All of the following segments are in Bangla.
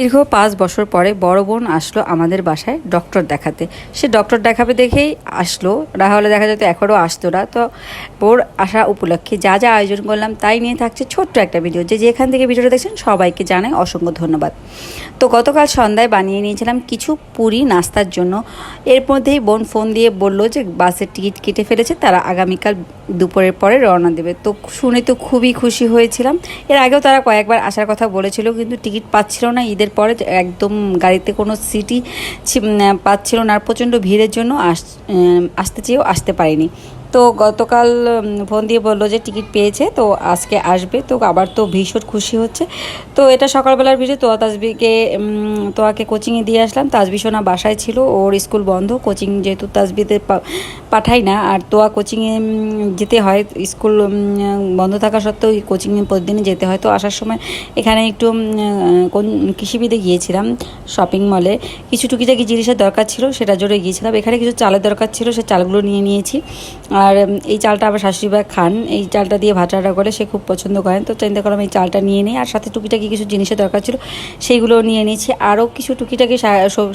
দীর্ঘ পাঁচ বছর পরে বড় বোন আসলো আমাদের বাসায় ডক্টর দেখাতে। সে ডক্টর দেখাবে দেখেই আসলো। না হলে দেখা যেত এখনও আসতো না। তো বোর আসা উপলক্ষে যা যা আয়োজন করলাম তাই নিয়ে থাকছে ছোট্ট একটা ভিডিও যে যেখান থেকে ভিডিওটা দেখছেন সবাইকে জানাই অসংখ্য ধন্যবাদ। তো গতকাল সন্ধ্যায় বানিয়ে নিয়েছিলাম কিছু পুরি নাস্তার জন্য। এর মধ্যেই বোন ফোন দিয়ে বলল যে বাসের টিকিট কেটে ফেলেছে, তারা আগামীকাল দুপুরের পরে রওনা দেবে। তো শুনে তো খুবই খুশি হয়েছিলাম। এর আগেও তারা কয়েকবার আসার কথা বলেছিল কিন্তু টিকিট পাচ্ছিল না। ঈদের পরে একদম গাড়িতে কোনো সিটি পাচ্ছিল না আর প্রচণ্ড ভিড়ের জন্য আস আসতে চেয়েও আসতে পারিনি। তো গতকাল ফোন দিয়ে বলল যে টিকিট পেয়েছে, তো আজকে আসবে, তো আবার তো ভীষণ খুশি হচ্ছে। তো এটা সকালবেলার ভিডিও তো তাজবিকে তোয়াকে কোচিংয়ে দিয়ে আসলাম। তাজবি সোনা বাসায় ছিল, ওর স্কুল বন্ধ কোচিং যেহেতু তাজবিতে পাঠাই না, আর তোয়া কোচিংয়ে যেতে হয়, স্কুল বন্ধ থাকা সত্ত্বেও কোচিংয়ে প্রতিদিনই যেতে হয়। তো আসার সময় এখানে একটু কোন কৃষিবিদে গিয়েছিলাম শপিং মলে কিছু টুকিটাকি জিনিসের দরকার ছিল সেটা জোরে গিয়েছিলাম। এখানে কিছু চালের দরকার ছিল, সে চালগুলো নিয়ে নিয়েছি। আর উম, এই চালটা আবার শাশুড়ি বা খান। এই চালটা দিয়ে ভাটাটা করে সে খুব পছন্দ করেন। তো চিন্তা করলাম এই চালটা নিয়ে নিই। আর সাথে টুকিটাকি কিছু জিনিসের দরকার ছিল সেইগুলো নিয়ে নিয়েছি। আরও কিছু টুকিটাকি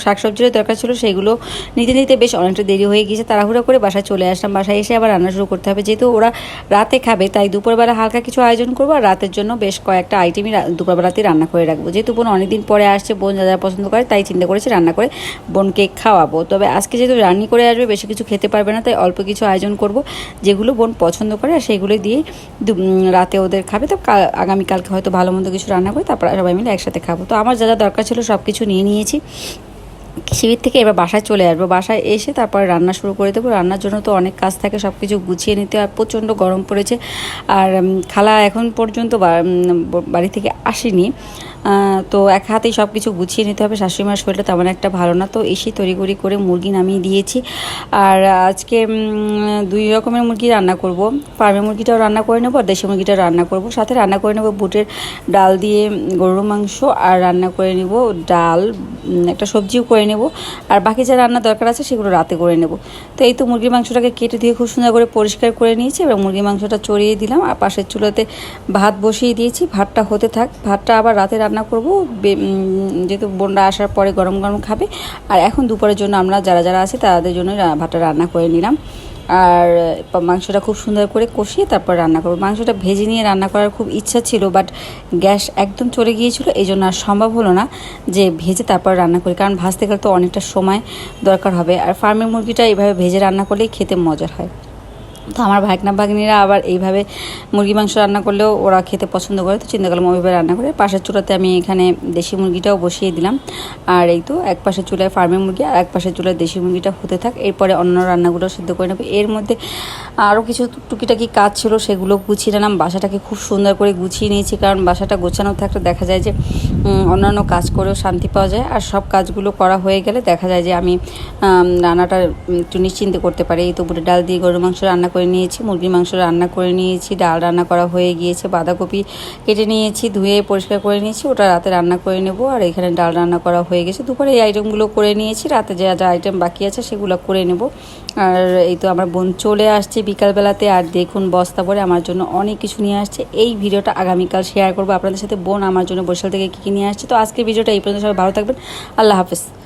শাকসবজিরও দরকার ছিল সেগুলো নিতে নিতে বেশ অনেকটা দেরি হয়ে গিয়েছে। তাড়াহুড়ো করে বাসায় চলে আসলাম। বাসায় এসে আবার রান্না শুরু করতে হবে। যেহেতু ওরা রাতে খাবে তাই দুপুরবেলা হালকা কিছু আয়োজন করব। আর রাতের জন্য বেশ কয়েকটা আইটেমই দুপুরবেলাতেই রান্না করে রাখব। যেহেতু বোন অনেকদিন পরে আসছে বোন যা যা পছন্দ করে তাই চিন্তা করেছি রান্না করে বোনকে খাওয়াবো। তবে আজকে যেহেতু রান্নি করে আসবে বেশি কিছু খেতে পারবে না তাই অল্প কিছু আয়োজন করব। যেগুলো বোন পছন্দ করে, আর সেইগুলো দিয়ে রাতে ওদের খাবে। তো আগামীকালকে হয়তো ভালো মন্দ কিছু রান্না করে তারপর সবাই মিলে একসাথে খাব। তো আমার যা যা দরকার ছিল সব কিছু নিয়ে নিয়েছি। শিবির থেকে এবার বাসায় চলে আসব। বাসায় এসে তারপর রান্না শুরু করে দেবো। রান্নার জন্য তো অনেক কাজ থাকে সব কিছু গুছিয়ে নিতে হয়। প্রচণ্ড গরম পড়েছে। আর খালা এখন পর্যন্ত বাড়ি থেকে আসেনি। তো এক হাতেই সব কিছু গুছিয়ে নিতে হবে। শাশুড়িমার শরীরটা তেমন একটা ভালো না। তো এসে তড়িঘড়ি করে মুরগি নামিয়ে দিয়েছি। আর আজকে দুই রকমের মুরগি রান্না করব। ফার্মের মুরগিটাও রান্না করে নেব আর দেশি মুরগিটাও রান্না করব। সাথে রান্না করে নেব বুটের ডাল দিয়ে গরুর মাংস আর রান্না করে নেব ডাল একটা সবজিও করে নেব। আর বাকি যা রান্না দরকার আছে সেগুলো রাতে করে নেব। তো এই তো মুরগির মাংসটাকে কেটে দিয়ে খুব সুন্দর করে পরিষ্কার করে নিয়েছি। এবং মুরগির মাংসটা চড়িয়ে দিলাম। আর পাশের চুলাতে ভাত বসিয়ে দিয়েছি। ভাতটা হতে থাক। ভাতটা আবার রাতে রান্না করব। বে- যেহেতু বোনরা আসার পরে গরম গরম খাবে। আর এখন দুপুরের জন্য আমরা যারা যারা আছি তাদের জন্য ভাতটা রান্না করে নিলাম। আর মাংসটা খুব সুন্দর করে কষিয়ে তারপর রান্না করব। মাংসটা ভেজে নিয়ে রান্না করার খুব ইচ্ছা ছিল বাট গ্যাস একদম চলে গিয়েছিল এই জন্য আর সম্ভব হলো না যে ভেজে তারপর রান্না করি। কারণ ভাজতে গেলে তো অনেকটা সময় দরকার হবে। আর ফার্মের মুরগিটা এভাবে ভেজে রান্না করলেই খেতে মজার হয়। তো আমার ভাগনা ভাগ্নিরা আবার এইভাবে মুরগি মাংস রান্না করলেও ওরা খেতে পছন্দ করে। তো চিন্তা করলাম ওইভাবে রান্না করে। পাশের চুলাতে আমি এখানে দেশি মুরগিটাও বসিয়ে দিলাম। আর এই তো এক পাশের চুলায় ফার্মের মুরগি আর এক পাশের চুলায় দেশি মুরগিটা হতে থাক। এরপরে অন্য রান্নাগুলো সিদ্ধ করে নেব। এর মধ্যে আরও কিছু টুকিটাকি কাজ ছিল, সেগুলো গুছিয়ে নিলাম। বাসাটাকে খুব সুন্দর করে গুছিয়ে নিয়েছি, কারণ বাসাটা গোছানো থাকলে দেখা যায় যে অন্যান্য কাজ করেও শান্তি পাওয়া যায়। আর সব কাজগুলো করা হয়ে গেলে দেখা যায় যে আমি রান্নাটা একটু নিশ্চিন্তে করতে পারি। এই তো বুটে ডাল দিয়ে গরুর মাংস রান্না করে নিয়েছি, মুরগির মাংস রান্না করে নিয়েছি, ডাল রান্না করা হয়ে গিয়েছে, বাঁধাকপি কেটে নিয়েছি, ধুয়ে পরিষ্কার করে নিয়েছি, ওটা রাতে রান্না করে নেব, আর এখানে ডাল রান্না করা হয়ে গেছে। দুপুরে এই আইটেমগুলো করে নিয়েছি, রাতে যা যা আইটেম বাকি আছে সেগুলো করে নেব। আর এই তো আমার বোন চলে আসছে বিকালবেলাতে, আর দেখুন বস্তা ভরে আমার জন্য অনেক কিছু নিয়ে আসছে। এই ভিডিওটা আগামীকাল শেয়ার করব। আপনাদের সাথে বোন আমার জন্য বরিশাল থেকে কী কী নিয়ে আসছে। তো আজকের ভিডিওটা এই পর্যন্ত, সবাই ভালো থাকবেন। আল্লাহ হাফেজ।